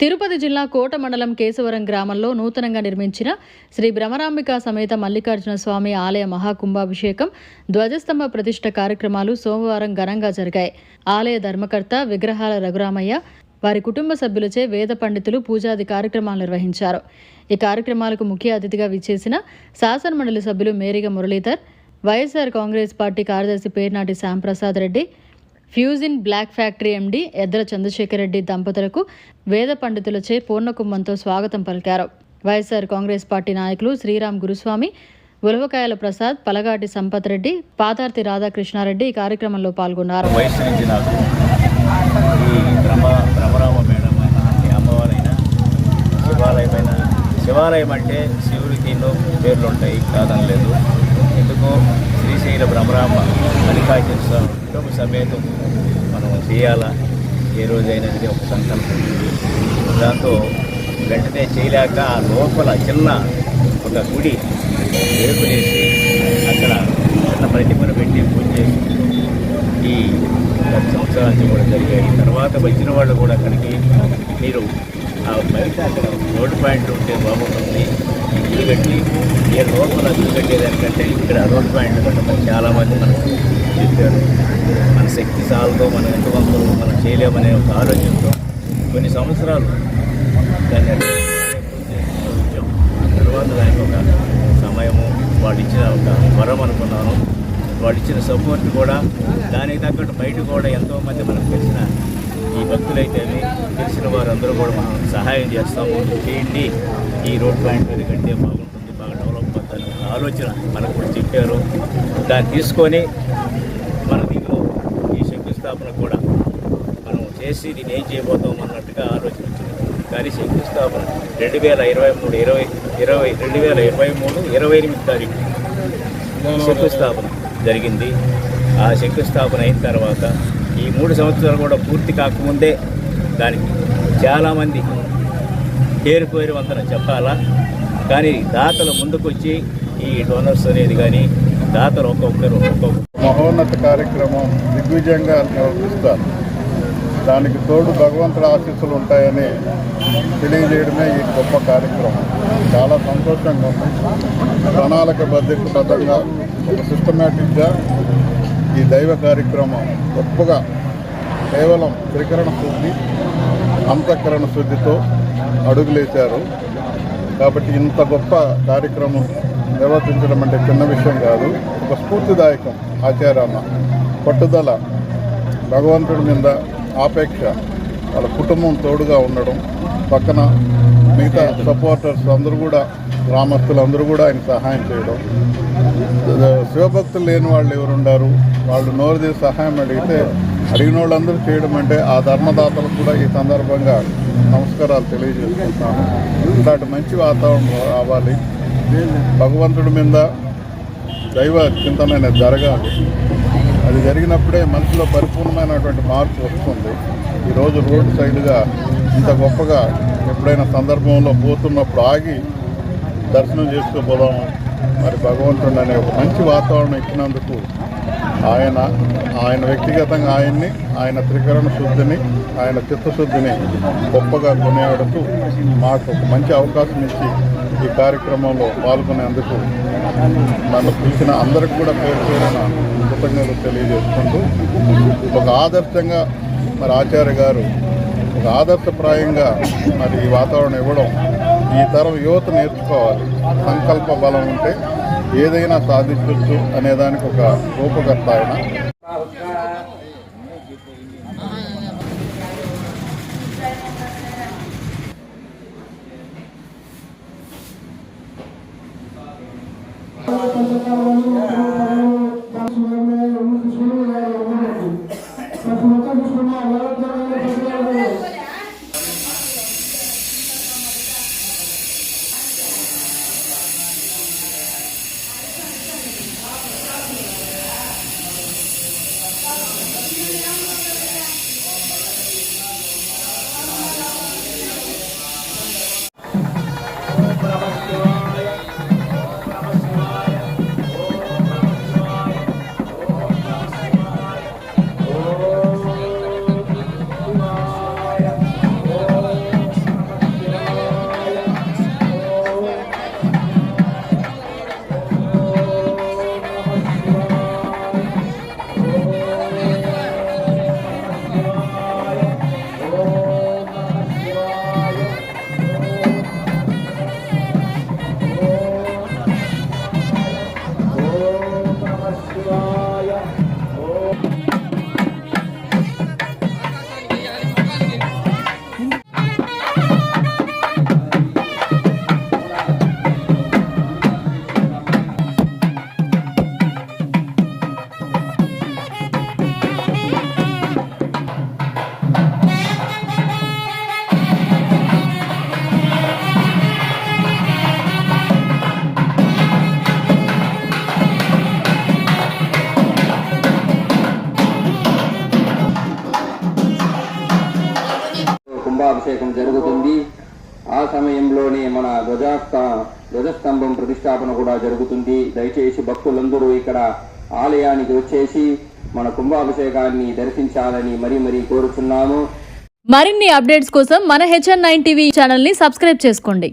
తిరుపతి జిల్లా కోట మండలం కేశవరం గ్రామంలో నూతనంగా నిర్మించిన శ్రీ భ్రమరాంబిక సమేత మల్లికార్జున స్వామి ఆలయ మహాకుంభాభిషేకం ధ్వజస్తంభ ప్రతిష్ట కార్యక్రమాలు సోమవారం ఘనంగా జరిగాయి. ఆలయ ధర్మకర్త విగ్రహాల రఘురామయ్య వారి కుటుంబ సభ్యులచే వేద పండితులు పూజాది కార్యక్రమాలు నిర్వహించారు. ఈ కార్యక్రమాలకు ముఖ్య అతిథిగా విచ్చేసిన శాసనమండలి సభ్యులు మేరిగ మురళీధర్ వైఎస్ఆర్ కాంగ్రెస్ పార్టీ కార్యదర్శి Pernati Shyamprasad Reddy fusion block factory MD Yeddala Chandrasekhar Reddy దంపతులకు వేద పండితులచే పూర్ణకుంభంతో స్వాగతం పలికారు. వైఎస్ఆర్ కాంగ్రెస్ పార్టీ నాయకులు శ్రీరామ్ గురుస్వామి ఉలవకాయల ప్రసాద్ పలగాటి సంపత్ రెడ్డి పాతార్తి రాధాకృష్ణారెడ్డి ఈ కార్యక్రమంలో పాల్గొన్నారు. శివాలయం అంటే శివుడికి ఎన్నో పేర్లు ఉంటాయి కాదనలేదు ఎందుకు శ్రీశైల భ్రమరామ మల్లికార్జున స్వామి కుటుంబ సమేతం మనం చేయాలా? ఏ రోజైనది ఒక సంకల్పం. దాంతో వెంటనే చేయలేక ఆ లోపల చిన్న ఒక గుడి వేరుకునేసి అక్కడ చిన్న ప్రతిమను పెట్టి పూజ చేసి ఈ పది సంవత్సరానికి కూడా జరిగాయి. తర్వాత వచ్చిన వాళ్ళు కూడా అక్కడికి మీరు ఆ బయట అక్కడ రోడ్డు పాయింట్ ఉంటే బాగుంటుంది. ఇల్లు కట్టి ఏ లోపల ఇల్లు కట్టేదానికంటే ఇక్కడ రోడ్ పాయింట్ కట్టమని చాలామంది మనకు చెప్పారు మన శక్తి సాలతో మనం ఎంతమంది మనం చేయలేమనే ఒక ఆలోచనతో కొన్ని సంవత్సరాలు దాన్ని ఉంచాం. తర్వాత దానికి ఒక సమయము వాళ్ళు ఇచ్చిన ఒక వరం అనుకున్నాను వాళ్ళు ఇచ్చిన సపోర్ట్ కూడా దానికి తగ్గట్టు బయట కూడా ఎంతోమంది మనకు తెలిసిన ఈ భక్తులైతేనే తెలిసిన వారందరూ కూడా మనం సహాయం చేస్తాము చేయండి. ఈ రోడ్ పాయింట్ మీద కడితే బాగుంటుంది. బాగా డెవలప్ అవుతుంది ఆలోచన మనకు కూడా చెప్పారు. దాన్ని తీసుకొని మన దీనిలో ఈ శంకుస్థాపన కూడా మనం చేసి దీన్ని ఏం చేయబోతాం అన్నట్టుగా ఆలోచన వచ్చింది. కానీ శంకుస్థాపన రెండు వేల ఇరవై మూడు ఇరవై ఇరవై రెండు వేల ఇరవై మూడు ఇరవై ఎనిమిది తారీఖు శంకుస్థాపన జరిగింది. ఆ శంకుస్థాపన అయిన తర్వాత ఈ మూడు సంవత్సరాలు కూడా పూర్తి కాకముందే దానికి చాలామంది పేరుపోయిన వంతన చెప్పాలా? కానీ దాతలు ముందుకొచ్చి ఈ డోనర్స్ అనేది కానీ దాతలు ఒక్కొక్కరు ఒక్కొక్క మహోన్నత కార్యక్రమం దిగ్విజయంగా నిర్వహిస్తారు. దానికి తోడు భగవంతుడి ఆశీస్సులు ఉంటాయని తెలియజేయడమే ఈ గొప్ప కార్యక్రమం. చాలా సంతోషంగా ఉంది. ప్రణాళిక బద్ధంగా ఒక సిస్టమేటిక్గా ఈ దైవ కార్యక్రమం గొప్పగా కేవలం త్రికరణ శుద్ధి అంతఃకరణ శుద్ధితో అడుగులేశారు. కాబట్టి ఇంత గొప్ప కార్యక్రమం నిర్వర్తించడం అంటే చిన్న విషయం కాదు ఒక స్ఫూర్తిదాయకం ఆచారాన్న పట్టుదల భగవంతుడి మీద ఆపేక్ష వాళ్ళ కుటుంబం తోడుగా ఉండడం పక్కన మిగతా సపోర్టర్స్ అందరూ కూడా గ్రామస్తులందరూ కూడా ఆయన సహాయం చేయడం. శివభక్తులు లేని వాళ్ళు ఎవరుండారు? వాళ్ళు నోరు తీసి సహాయం అడిగితే అడిగిన వాళ్ళందరూ చేయడం అంటే ఆ ధర్మదాతలకు కూడా ఈ సందర్భంగా నమస్కారాలు తెలియజేసుకుంటాను ఇలాంటి మంచి వాతావరణం రావాలి. భగవంతుడి మీద దైవ చింతన అనేది జరగాలి. అది జరిగినప్పుడే మనసులో పరిపూర్ణమైనటువంటి మార్పు వస్తుంది. ఈరోజు రోడ్డు సైడ్గా ఇంత గొప్పగా ఎప్పుడైనా సందర్భంలో పోతున్నప్పుడు ఆగి దర్శనం చేసుకోపోదాము. మరి భగవంతుడు అనే ఒక మంచి వాతావరణం ఇచ్చినందుకు ఆయన ఆయన వ్యక్తిగతంగా ఆయన్ని ఆయన త్రికరణ శుద్ధిని ఆయన చిత్తశుద్ధిని గొప్పగా కొనియాడుతూ మాకు ఒక మంచి అవకాశం ఇచ్చి ఈ కార్యక్రమంలో పాల్గొనేందుకు నన్ను పిలిచిన అందరికి కూడా పేరు పేరున కృతజ్ఞతలు తెలియజేసుకుంటూ ఒక ఆదర్శంగా మరి ఆచార్య గారు ఒక ఆదర్శప్రాయంగా మరి ఈ వాతావరణం ఇవ్వడం ఈ తరం యువత నేర్చుకోవాలి. సంకల్ప బలం ఉంటే ఏదైనా సాధించవచ్చు అనే దానికి ఒక రూపకర్త ఆయన. కుంభాభిషేకం జరుగుతుంది. ఆ సమయంలోనే మన ధ్వజాస్త ధ్వజస్తంభం ప్రతిష్టాపన కూడా జరుగుతుంది. దయచేసి భక్తులందరూ ఇక్కడ ఆలయానికి వచ్చేసి మన కుంభాభిషేకాన్ని దర్శించాలని మరీ మరీ కోరుచున్నాము. మరిన్ని అప్డేట్స్ కోసం మన హెచ్ఎన్ నైన్ టీవీ ఛానల్ని సబ్స్క్రైబ్ చేసుకోండి.